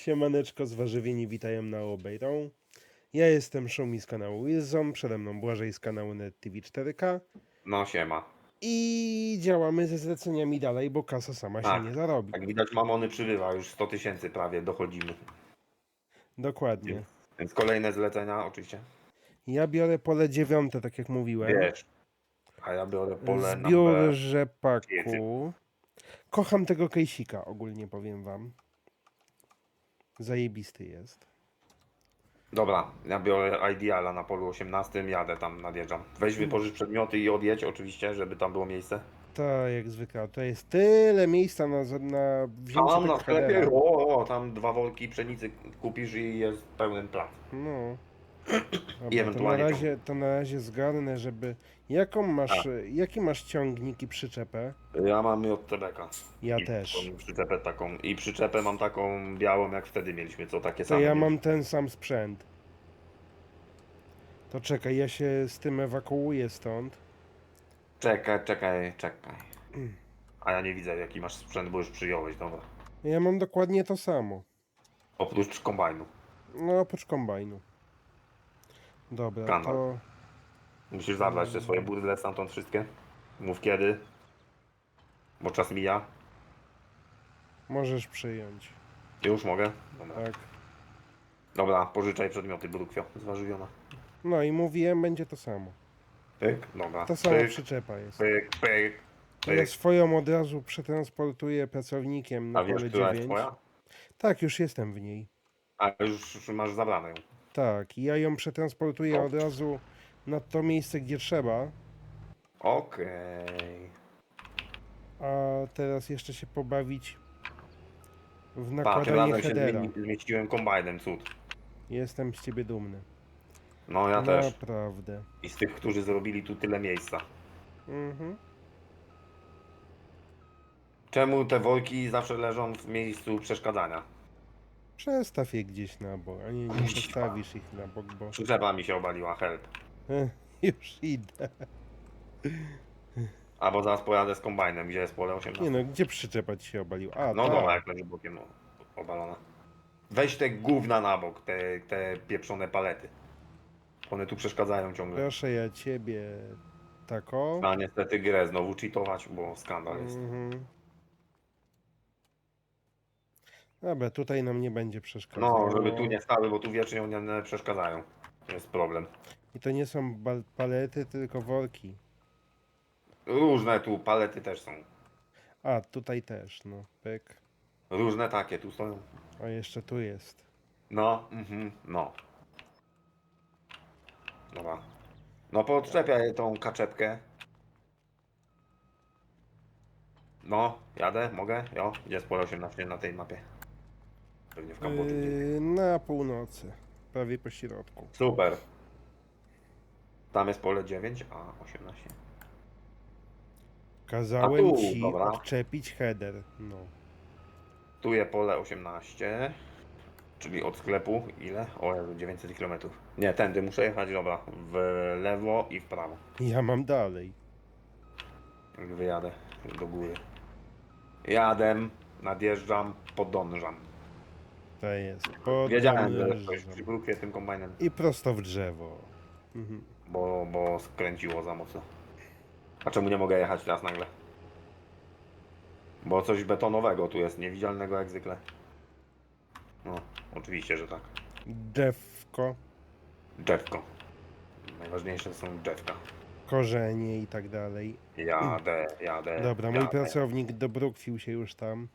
Siemaneczko, zwarzywieni witają na Obejrą. Ja jestem Szumi z kanału Wilson, przede mną Błażej z kanału NetTV 4K No siema. i działamy ze zleceniami dalej, bo kasa sama się Tak, nie zarobi. Jak widać mamony przybywa, już 100 tysięcy prawie dochodzimy. Dokładnie. Więc kolejne zlecenia oczywiście. Ja biorę pole dziewiąte, tak jak mówiłem. Wiesz. A ja biorę pole na Zbiór rzepaku. Kocham tego kejsika, ogólnie powiem wam. Zajebisty jest. Dobra, ja biorę Ideala na polu 18, jadę tam, nadjeżdżam. Weź wypożycz przedmioty i odjedź oczywiście, żeby tam było miejsce. Tak, jak zwykle. To jest tyle miejsca na, na wzięcie Tam tego na sklepie, o, o, tam dwa worki pszenicy kupisz i jest pełen plac. No. Dobra, I to, na ewentualnie razie, to na razie zgarnę, żeby... Jaką masz, jaki masz ciągnik i przyczepę? Ja mam JTBK. Ja I też. tą Przyczepę taką. I przyczepę mam taką białą, jak wtedy mieliśmy, co takie To same. ja mieliśmy. mam ten sam sprzęt. To czekaj, ja się z tym ewakuuję stąd. Czekaj, czekaj, czekaj. A ja nie widzę jaki masz sprzęt, bo już przyjąłeś, dobra. Ja mam dokładnie to samo. Oprócz kombajnu. No, oprócz kombajnu. Dobra, Kanał. to... Musisz zabrać te swoje burdle stamtąd wszystkie. Mów kiedy. Bo czas mija. Możesz przyjąć. Już mogę? Dobra. Tak. Dobra, pożyczaj przedmioty Brukwio. Zwarzywiona. No i mówiłem, będzie to samo. Pyk, dobra. Ta sama pyk, przyczepa jest. pyk, pyk, ja pyk. swoją od razu przetransportuję pracownikiem na A wiesz, pole która jest 9. twoja? Tak, już jestem w niej. A już masz zabraną ją. Tak, i ja ją przetransportuję od razu na to miejsce, gdzie trzeba. Okej. A teraz jeszcze się pobawić w Patrz, nakładanie razem się headera. zmieni- zmieściłem kombajnem, cud. Jestem z ciebie dumny. No ja też. Naprawdę. I z tych, którzy zrobili tu tyle miejsca. Mhm. Czemu te worki zawsze leżą w miejscu przeszkadzania? Przestaw je gdzieś na bok, a nie, nie Kuźwa. postawisz ich na bok, bo Przyczepa mi się obaliła, help. Ech, już idę. Albo zaraz pojadę z kombajnem, gdzie jest pole 18. Nie no, gdzie przyczepać się obalił? A, No tak. dobra, jak leży bokiem no, obalona. Weź te gówna na bok, te, te pieprzone palety. One tu przeszkadzają ciągle. Proszę ja ciebie tako. A niestety grę znowu cheatować, bo skandal jest. Mhm. Dobra, tutaj nam nie będzie przeszkadzało. No, żeby tu nie stały, bo tu wiecznie one przeszkadzają. To jest problem. I to nie są bal- palety, tylko worki. Różne tu palety też są. A, tutaj też, no. Pyk. Różne takie tu stoją. A jeszcze tu jest. No, mhm, no. Dobra. No podczepiaj tą kaczepkę. No, jadę, mogę? Jo, jest pole 18 na tej mapie. W Kambodży. Yy, na północy. Prawie po środku. Super. Tam jest pole 9, a 18. Kazałem A tu, ci dobra. odczepić header. No. Tu jest pole 18. Czyli od sklepu ile? O Jezu, 900 km. Nie, tędy muszę jechać, dobra. W lewo i w prawo. Ja mam dalej. Wyjadę do góry. Jadę, nadjeżdżam, podążam. To jest. Wiedziałem, że Podążam. coś przy grupie tym kombajnem, I prosto w drzewo. Mhm. bo, bo skręciło za mocno. A czemu nie mogę jechać teraz nagle? Bo coś betonowego tu jest, niewidzialnego jak zwykle. No, oczywiście, że tak. Drzewko, Drzewko. Najważniejsze są drzewka. korzenie i tak dalej. Jadę, jadę. Dobra, mój jadę. pracownik dobrukwił się już tam.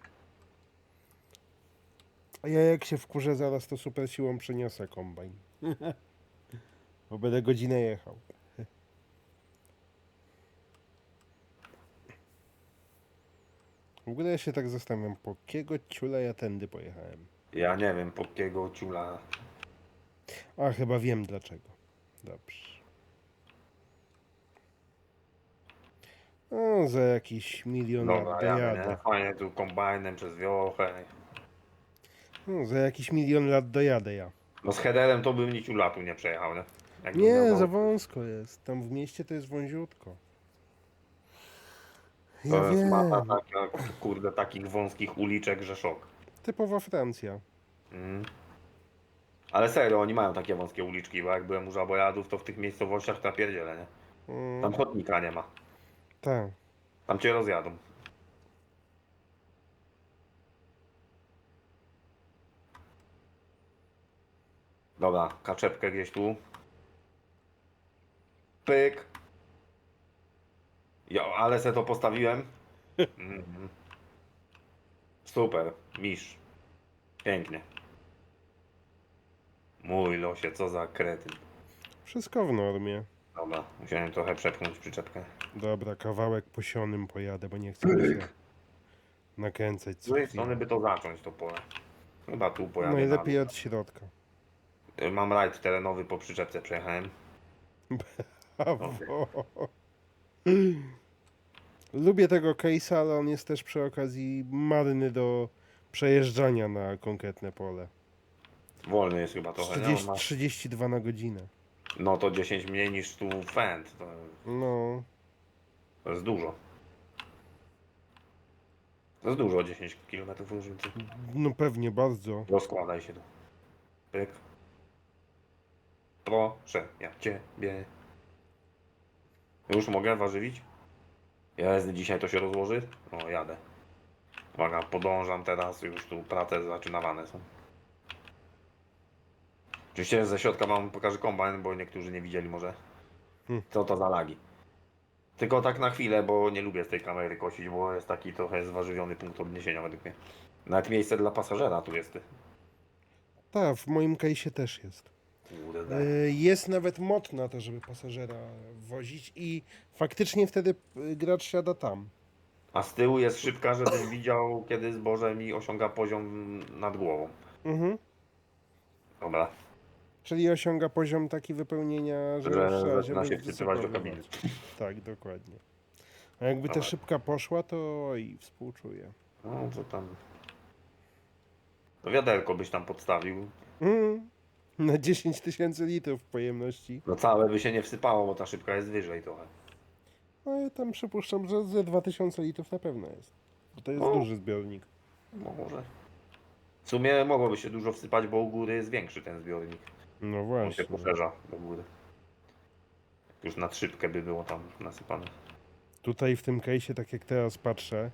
A ja jak się wkurzę zaraz, to super siłą przeniosę kombajn. Bo będę godzinę jechał. W ogóle ja się tak zastanawiam, po kiego ciula ja tędy pojechałem. Ja nie wiem, po kiego ciula. A, chyba wiem dlaczego. Dobrze. No, za jakiś milion Dobra, lat jadę, dojadę. nie? Fajnie tu kombajnem przez wiochę. No, za jakiś milion lat dojadę ja. No z headerem to bym nic latu nie przejechał, nie? Jakbym Nie, miał za wąs- wąsko jest. Tam w mieście to jest wąziutko. To Ja jest wiem. mapa taka, kurde, takich wąskich uliczek, że szok. Typowa Francja. Mm. Ale serio, oni mają takie wąskie uliczki, bo jak byłem u Żabojadów, to w tych miejscowościach ta pierdziele, nie? Mm, Tam chodnika nie ma. tak. Tam cię rozjadą. Dobra, kaczepkę gdzieś tu. Pyk. Jo, ale se to postawiłem. Mhm. Super, misz. Pięknie. Mój losie, co za kretyn. Wszystko w normie. Dobra, musiałem trochę przepchnąć przyczepkę. Dobra, kawałek posionym pojadę, bo nie chcę się nakręcać Z co której chwilę. strony by to zacząć to pole? Chyba tu pojadę. Najlepiej na- od środka. Mam rajd terenowy po przyczepce przejechałem. Brawo. Lubię tego case'a, ale on jest też przy okazji marny do przejeżdżania na konkretne pole. Wolny jest chyba trochę, nie? 30, On ma... 32 na godzinę. No to 10 mniej niż tu Fend. To, No, to jest dużo. To jest dużo 10 km różnicy. no pewnie bardzo. Rozkładaj się tu. Pyk. Proszę, ja ciebie. Już mogę warzywić? Jest, dzisiaj to się rozłoży? O, jadę. Uwaga, podążam teraz, już tu prace zaczynawane są. Oczywiście ze środka wam pokażę kombajn, bo niektórzy nie widzieli może. Hmm. Co to za lagi. Tylko tak na chwilę, bo nie lubię z tej kamery kosić, bo jest taki trochę zważywiony punkt odniesienia według mnie. Nawet miejsce dla pasażera tu jest. Tak, w moim case'ie też jest. Y, Jest nawet mod na to, żeby pasażera wozić i faktycznie wtedy y, gracz siada tam. A z tyłu jest szybka, żebyś widział, kiedy zboże mi osiąga poziom nad głową. Mhm. Dobra. Czyli osiąga poziom taki wypełnienia, że, Że już trzeba zaczyna się wczytywać do kabiny. Tak, dokładnie. A jakby ta szybka poszła, to i współczuję. No co tam. To wiaderko byś tam podstawił. Mm. Na 10 tysięcy litrów pojemności. No całe by się nie wsypało, bo ta szybka jest wyżej trochę. No ja tam przypuszczam, że ze 2000 litrów na pewno jest. Bo to jest O. duży zbiornik. No może. W sumie mogłoby się dużo wsypać, bo u góry jest większy ten zbiornik. No On się właśnie. poszerza do góry. Już na szybkę by było tam nasypane. Tutaj w tym case'ie, tak jak teraz patrzę,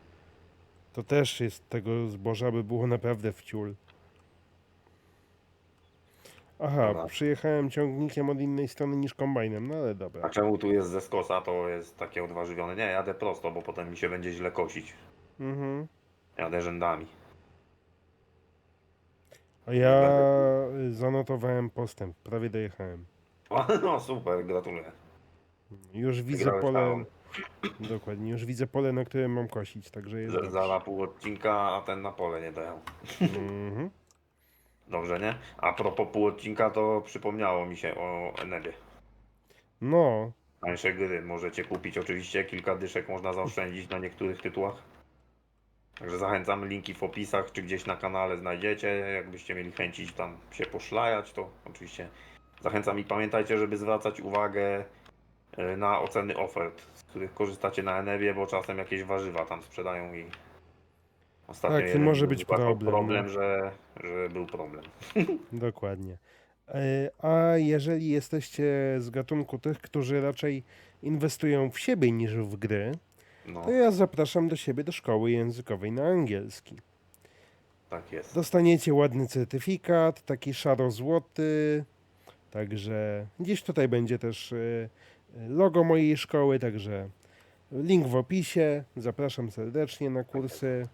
to też jest tego zboża, by było naprawdę w ciul. Aha, Dobra. przyjechałem ciągnikiem od innej strony niż kombajnem, no ale A dobra. czemu tu jest ze skosa, to jest takie odważywione? Nie, jadę prosto, bo potem mi się będzie źle kosić. Mhm. Jadę rzędami. A ja zanotowałem postęp, prawie dojechałem. No super, gratuluję. Już widzę Wygrałeś pole, dokładnie, już widzę pole, na którym mam kosić, także jest Za, dobrze. za na pół odcinka, a ten na pole nie dojechał. Mhm. Dobrze, nie? A propos pół odcinka, to przypomniało mi się o Enebie. No, Tańsze gry możecie kupić oczywiście, kilka dyszek można zaoszczędzić na niektórych tytułach. Także zachęcam, linki w opisach, czy gdzieś na kanale znajdziecie. Jakbyście mieli chęcić tam się poszlajać, to oczywiście zachęcam i pamiętajcie, żeby zwracać uwagę e, na oceny ofert, z których korzystacie na Enebie, bo czasem jakieś warzywa tam sprzedają i ostatnio Tak, jeden może być problem, problem no. że, że był problem. Dokładnie. E, A jeżeli jesteście z gatunku tych, którzy raczej inwestują w siebie niż w gry, No, to ja zapraszam do siebie do szkoły językowej na angielski. tak jest. Dostaniecie ładny certyfikat, taki szaro-złoty, także gdzieś tutaj będzie też e, logo mojej szkoły, także link w opisie. Zapraszam serdecznie na kursy.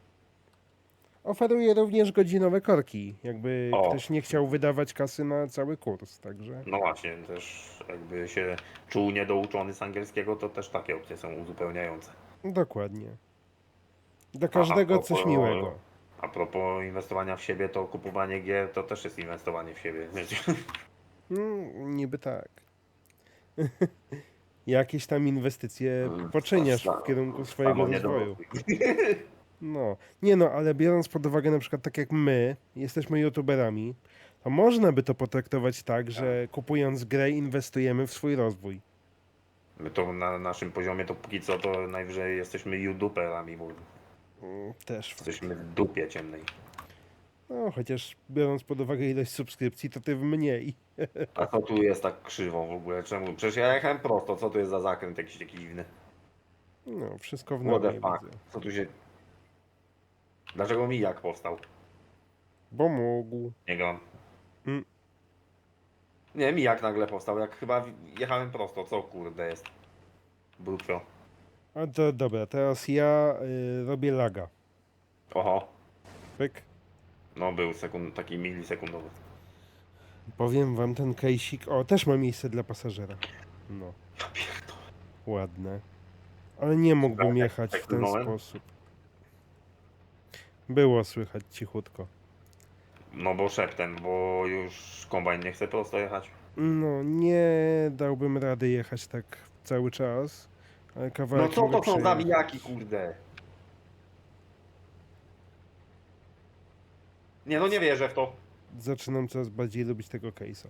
Oferuję również godzinowe korki, jakby O. ktoś nie chciał wydawać kasy na cały kurs, także No właśnie, też jakby się czuł niedouczony z angielskiego, to też takie opcje są uzupełniające. dokładnie. Dla każdego coś miłego. A propos inwestowania w siebie, to kupowanie gier to też jest inwestowanie w siebie. Mm, niby tak. Jakieś tam inwestycje poczyniasz w kierunku swojego rozwoju. No, nie no, ale biorąc pod uwagę na przykład tak jak my, jesteśmy youtuberami, to można by to potraktować tak, że kupując grę inwestujemy w swój rozwój. My to na naszym poziomie to póki co to najwyżej jesteśmy youtuberami, Mm, Też. jesteśmy w dupie ciemnej. No, chociaż biorąc pod uwagę ilość subskrypcji, to tym mniej. A co tu jest tak krzywo w ogóle? Czemu? Przecież ja jechałem prosto, co tu jest za zakręt jakiś taki dziwny? No, wszystko w What the normie fuck? widzę. Co tu się... Dlaczego mi jak powstał? Bo mógł. Nie gram. Mm. Nie, mi jak nagle powstał, jak chyba jechałem prosto, co kurde jest? Brutwio. A to dobra, teraz ja y, robię laga. Oho, Pyk. no był sekund, taki milisekundowy. Powiem wam ten kejsik. O, też ma miejsce dla pasażera. No, ładne. Ale nie mógłbym Tak, jechać tak w ten płynąłem? sposób. Było słychać cichutko. No bo szeptem, bo już kombajn nie chce prosto jechać. No, nie dałbym rady jechać tak cały czas. Ale No kawałek co mogę to są przejechać. zabijaki, kurde? Nie no nie wierzę w to. Zaczynam coraz bardziej lubić tego case'a.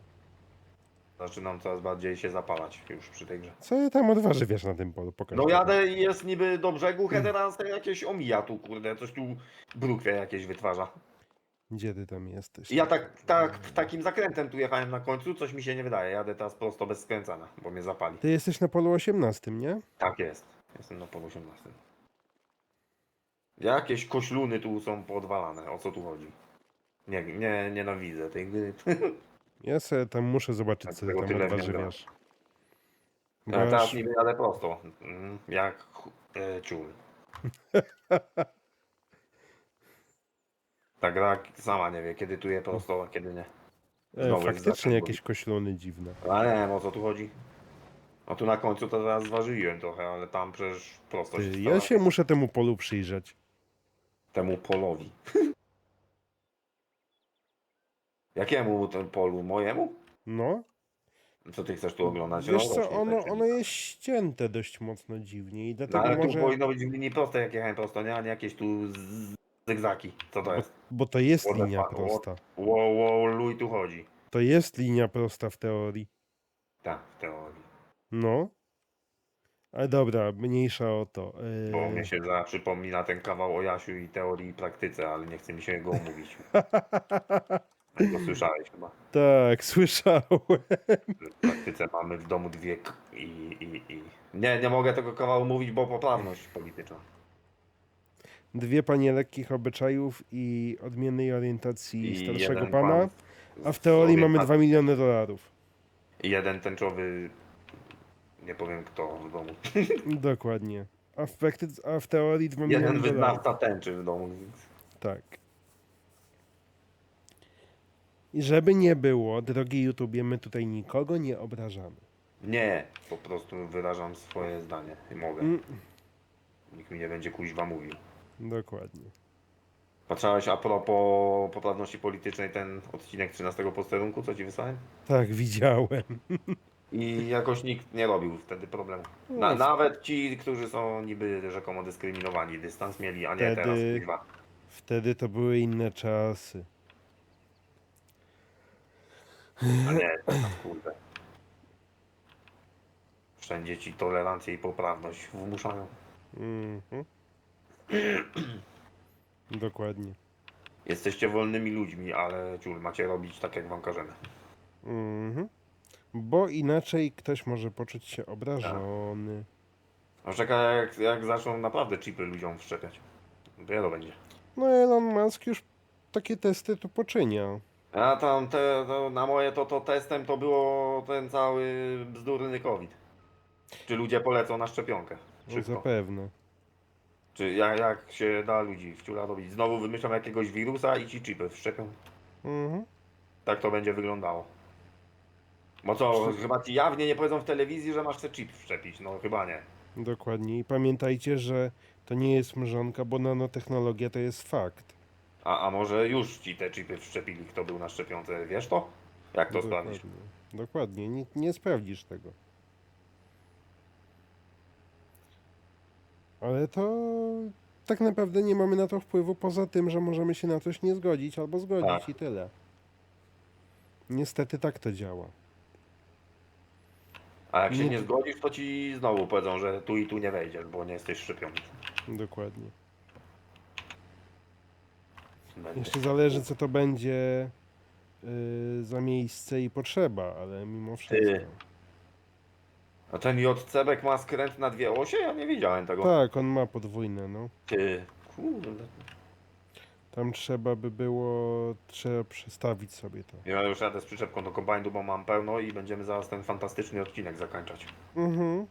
Zaczynam coraz bardziej się zapalać już przy tej grze. Co ja tam odważywiasz na tym polu? Pokaż. No mi. jadę i jest niby do brzegu, teraz jakieś omija tu, kurde, coś tu brukwie jakieś wytwarza. Gdzie ty tam jesteś? I ja tak, tak, takim zakrętem tu jechałem na końcu, coś mi się nie wydaje. Jadę teraz prosto bez skręcania, bo mnie zapali. Ty jesteś na polu 18, nie? Tak jest. Jestem na polu 18. Jakieś kośluny tu są podwalane. O co tu chodzi? Nie, nie, nienawidzę tej gry. Ja sobie tam muszę zobaczyć, Tak, co ty tego tam tyle nie odważywiasz. Bo Ja teraz aż- niby jadę prosto. Mm, Jak e, ciul. Ta gra sama nie wie, kiedy tu je prosto, a kiedy nie. E, znowu jest faktycznie zakręt jakieś koślony dziwne. Ale nie wiem o co tu chodzi. No tu na końcu to teraz zważyłem trochę, ale tam przecież prosto się Ty, stara. ja się muszę temu polu przyjrzeć. Temu polowi. Jakiemu ten polu? Mojemu? No, Co ty chcesz tu oglądać? wiesz co, właśnie, ono, tak. ono jest ścięte dość mocno dziwnie i No dlatego ale tu może... powinno być w linii prostej, jak jechałem prosto, nie? A nie jakieś tu z- zygzaki. Co to jest? Bo to jest What the linia fuck, prosta. Wow, wow, luj tu chodzi. To jest linia prosta w teorii. Tak, w teorii. No. Ale dobra, mniejsza o to. Bo Yy... mnie się za przypomina ten kawał o Jasiu i teorii i praktyce, ale nie chce mi się go omówić. Go słyszałeś chyba. tak, słyszałem. W praktyce mamy w domu dwie k- i, i, i... Nie, nie mogę tego kawału mówić, bo poprawność polityczna. Dwie panie lekkich obyczajów i odmiennej orientacji I starszego jeden pana, pan a w teorii mamy 2 miliony dolarów. I jeden tęczowy... Nie powiem kto w domu. Dokładnie. A w, praktyce, a w teorii 2 Jeden miliony dolarów. wyznawca tęczy w domu. Tak. I żeby nie było, drogi YouTubie, my tutaj nikogo nie obrażamy. Nie, po prostu wyrażam swoje zdanie. I mogę. Mm, Nikt mi nie będzie kuźwa mówił. dokładnie. Patrzałeś a propos poprawności politycznej ten odcinek 13 posterunku, co ci wysłałem? Tak, widziałem. I jakoś nikt nie robił wtedy problemu. Na, nawet ci, którzy są niby rzekomo dyskryminowani, dystans mieli, a nie Wtedy- teraz kuźwa. Wtedy to były inne czasy. A nie, teraz, kurde. Wszędzie ci tolerancję i poprawność wmuszają. Mhm. Dokładnie. Jesteście wolnymi ludźmi, ale ciul, macie robić tak, jak wam każemy. Mhm. Bo inaczej ktoś może poczuć się obrażony. A czekaj, jak, jak zaczną naprawdę chipy ludziom wszczepiać. Dopiero będzie. No Elon Musk już takie testy tu poczynia. A tam te, to, na moje to, to testem to było ten cały bzdurny COVID. Czy ludzie polecą na szczepionkę? No, Szybko. zapewne. Czy jak, jak się da ludzi wciula robić? Znowu wymyślą jakiegoś wirusa i ci chipy wszczepią. Mhm. Tak to będzie wyglądało. Bo co, chyba ci jawnie nie powiedzą w telewizji, że masz ten chip wszczepić. No chyba nie. Dokładnie. I pamiętajcie, że to nie jest mrzonka, bo nanotechnologia to jest fakt. A, a może już ci te chipy wszczepili, kto był na szczepionce, wiesz to? Jak to? Dokładnie. Dokładnie. Nie, nie sprawdzisz tego. Ale to tak naprawdę nie mamy na to wpływu poza tym, że możemy się na coś nie zgodzić albo zgodzić Tak. i tyle. Niestety tak to działa. A jak się Nie- nie zgodzisz, to ci znowu powiedzą, że tu i tu nie wejdziesz, bo nie jesteś szczepiony. Dokładnie. Jeszcze zależy, co to będzie y, za miejsce i potrzeba, ale mimo wszystko. A ten JCBek ma skręt na dwie osie? Ja nie widziałem tego. Tak, on ma podwójne, no. Ty, kurde. Tam trzeba by było, trzeba przestawić sobie to. Ja już jadę z przyczepką do kombajnu, bo mam pełno i będziemy zaraz ten fantastyczny odcinek zakończać. Mhm.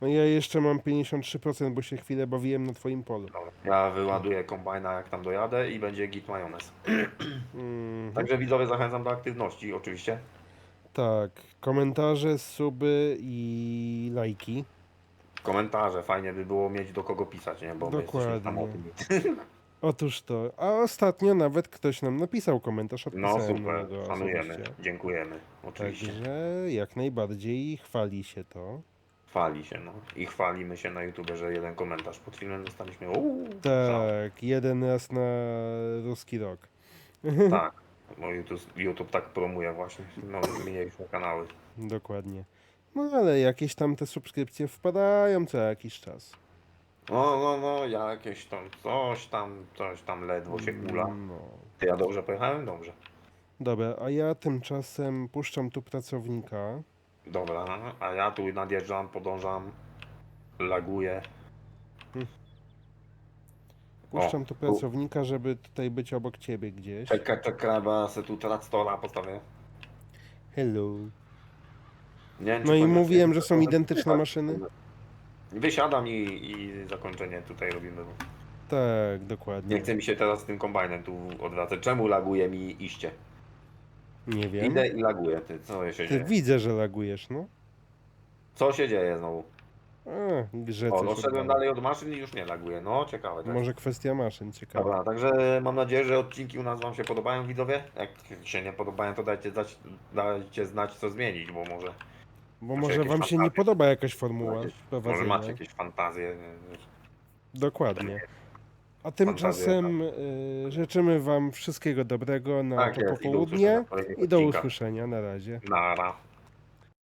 No ja jeszcze mam 53%, bo się chwilę bawiłem na twoim polu. Ja wyładuję kombajna jak tam dojadę i będzie git majonez. Mhm. Także widzowie zachęcam do aktywności oczywiście. Tak, komentarze, suby i lajki. Komentarze, fajnie by było mieć do kogo pisać, nie? Bo my jesteśmy samotni. Otóż to. A ostatnio nawet ktoś nam napisał komentarz, No odpisałem super, na go szanujemy, dziękujemy, oczywiście. Także jak najbardziej chwali się to. Chwali się, no. I chwalimy się na YouTube, że jeden komentarz pod filmem dostaliśmy. Uuu. Tak, jeden raz na ruski rok. tak. Bo YouTube, YouTube tak promuje właśnie no, mniejsze kanały. Dokładnie. No ale jakieś tam te subskrypcje wpadają co jakiś czas. No, no, no, jakieś tam, coś tam, coś tam ledwo się kula. No. Ty ja dobrze pojechałem? Dobrze. Dobra, a ja tymczasem puszczam tu pracownika. Dobra, a ja tu nadjeżdżam, podążam, laguję. Puszczam O, tu pracownika, żeby tutaj być obok ciebie gdzieś. Czekaj, czekaj, bo ja se tu traktora postawię. Hello. Nie wiem, czy No i pamiętacie, mówiłem, że są identyczne maszyny. Wysiadam i, i zakończenie tutaj robimy. Tak, dokładnie. Nie chce mi się teraz z tym kombajnem tu odwracać. Czemu laguje mi iście? Nie wiem. Idę i laguję, ty, co się Ty dzieje? widzę, że lagujesz, no. Co się dzieje znowu? A, grze O, coś doszedłem odwala. dalej od maszyn i już nie laguje. No, ciekawe. Jest. Może kwestia maszyn, ciekawe. Dobra, także mam nadzieję, że odcinki u nas Wam się podobają, widzowie. Jak się nie podobają, to dajcie znać, dajcie znać co zmienić, bo może, Bo może jakieś wam się nie fantazje? podoba jakaś formuła może wprowadzenia. macie jakieś fantazje. Dokładnie. A tymczasem y, życzymy wam wszystkiego dobrego na Tak to jest, i do popołudnie usłyszenia w kolejnych i do odcinkach. usłyszenia. Na razie. Nara.